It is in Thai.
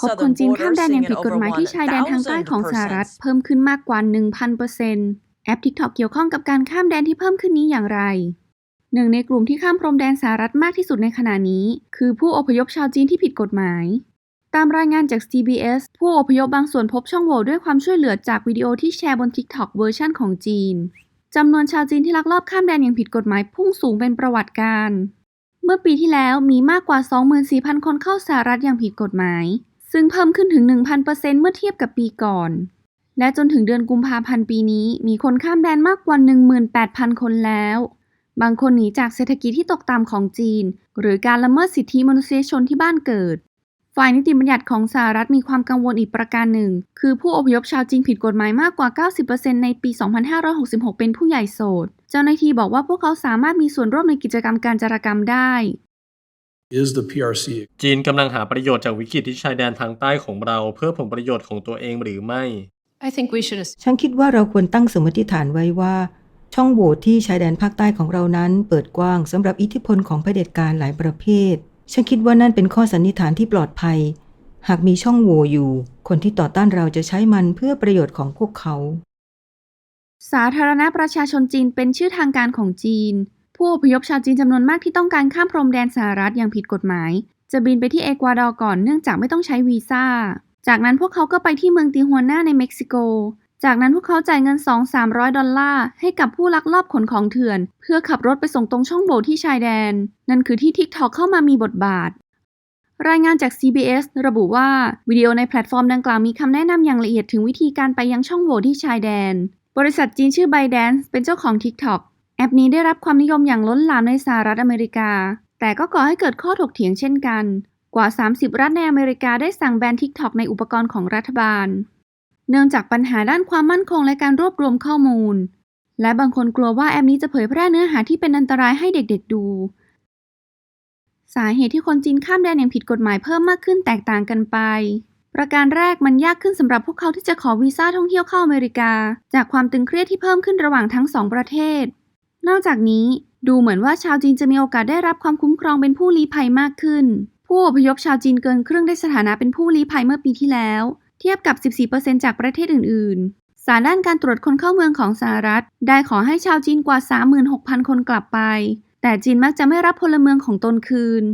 พบคนจีนข้ามแดนอย่างผิดกฎหมายที่ชายแดนทางใต้ของสหรัฐเพิ่มขึ้นมากกว่า 1,000%แอป TikTok เกี่ยวข้องกับการข้ามแดนที่เพิ่มขึ้นนี้อย่างไร หนึ่งในกลุ่มที่ข้ามพรมแดนสหรัฐมากที่สุดในขณะนี้ คือผู้อพยพชาวจีนที่ผิดกฎหมาย ตามรายงานจาก CBS ผู้อพยพบางส่วนพบช่องโหว่ด้วยความช่วยเหลือจากวิดีโอที่แชร์บน TikTok เวอร์ชันของจีนจำนวนชาวจีนที่ลักลอบข้ามแดนอย่างผิดกฎหมายพุ่งสูงเป็นประวัติการ เมื่อปีที่แล้วมีมากกว่า 24,000 คนเข้าสหรัฐอย่างผิดกฎหมาย ซึ่งเพิ่มขึ้นถึง 1,000%เมื่อเทียบกับปีก่อน และจนถึงเดือนกุมภาพันธ์ปีนี้มีคนข้ามแดนมากกว่า 18,000 คนแล้ว บางคนหนีจากเศรษฐกิจที่ตกต่ำของจีน หรือการละเมิดสิทธิมนุษยชนที่บ้านเกิด ฝ่ายนิติบัญญัติของสหรัฐมีความกังวลอีกประการหนึ่ง คือผู้อพยพชาวจีนผิดกฎหมายมากกว่า 90%ในปี 2566 เป็นผู้ใหญ่โสด เจ้าหน้าที่บอกว่าพวกเขาสามารถมีส่วนร่วมในกิจกรรมการจารกรรมได้ Is the PRC จีนกำลังหาประโยชน์จากวิกฤตที่ชายแดนทางใต้ของเรา เพื่อผลประโยชน์ของตัวเองหรือไม่ I think we should ฉันคิดว่าเราควรตั้งสมมติฐานไว้ว่า ช่องโหว่ที่ชายแดนภาคใต้ของเรานั้น เปิดกว้างสำหรับอิทธิพลของเผด็จการหลายประเภท ฉันคิดว่านั่นเป็นข้อสันนิษฐานที่ปลอดภัย หากมีช่องโหว่อยู่ คนที่ต่อต้านเราจะใช้มันเพื่อประโยชน์ของพวกเขา สาธารณประชาชนจีนเป็นชื่อทางการของจีน ผู้อพยพชาวจีนจำนวนมากที่ต้องการข้ามพรมแดนสหรัฐอย่างผิดกฎหมาย จะบินไปที่เอกวาดอร์ก่อนเนื่องจากไม่ต้องใช้วีซ่า จากนั้นพวกเขาก็ไปที่เมืองติฮวนาในเม็กซิโก จากนั้นพวกเขาจ่ายเงิน 2-300 ดอลลาร์ให้กับผู้ลักลอบขนของเถื่อน เพื่อขับรถไปส่งตรงช่องโหว่ที่ชายแดน นั่นคือที่ TikTok เข้ามามีบทบาทรายงานจาก CBS ระบุว่า วิดีโอในแพลตฟอร์มดังกล่าวมีคำแนะนำอย่างละเอียดถึงวิธีการไปยังช่องโหว่ที่ชายแดน บริษัทจีนชื่อ ByteDance เป็นเจ้าของ TikTok แอปนี้ได้รับความนิยมอย่างล้นหลามในสหรัฐอเมริกา แต่ก็ก่อให้เกิดข้อถกเถียงเช่นกัน กว่า 30 รัฐในอเมริกาได้สั่งแบน TikTok ในอุปกรณ์ของรัฐบาล เนื่องจากปัญหาด้านความมั่นคงและการรวบรวมข้อมูล และบางคนกลัวว่าแอปนี้จะเผยแพร่เนื้อหาที่เป็นอันตรายให้เด็กๆดู สาเหตุที่คนจีนข้ามแดนอย่างผิดกฎหมายเพิ่มมากขึ้นแตกต่างกันไปประการแรกมันยากขึ้นสำหรับพวกเขาที่จะขอวีซ่าท่องเที่ยวเข้าอเมริกา จากความตึงเครียดที่เพิ่มขึ้นระหว่างทั้งสองประเทศ นอกจากนี้ดูเหมือนว่าชาวจีนจะมีโอกาสได้รับความคุ้มครองเป็นผู้ลี้ภัยมากขึ้น ผู้อพยพชาวจีนเกินครึ่งได้สถานะเป็นผู้ลี้ภัยเมื่อปีที่แล้ว เทียบกับ 14%จากประเทศอื่น ๆ สารด้านการตรวจคนเข้าเมืองของสหรัฐ ได้ขอให้ชาวจีนกว่า 36,000 คนกลับไป แต่จีนมักจะไม่รับพลเมืองของตนคืน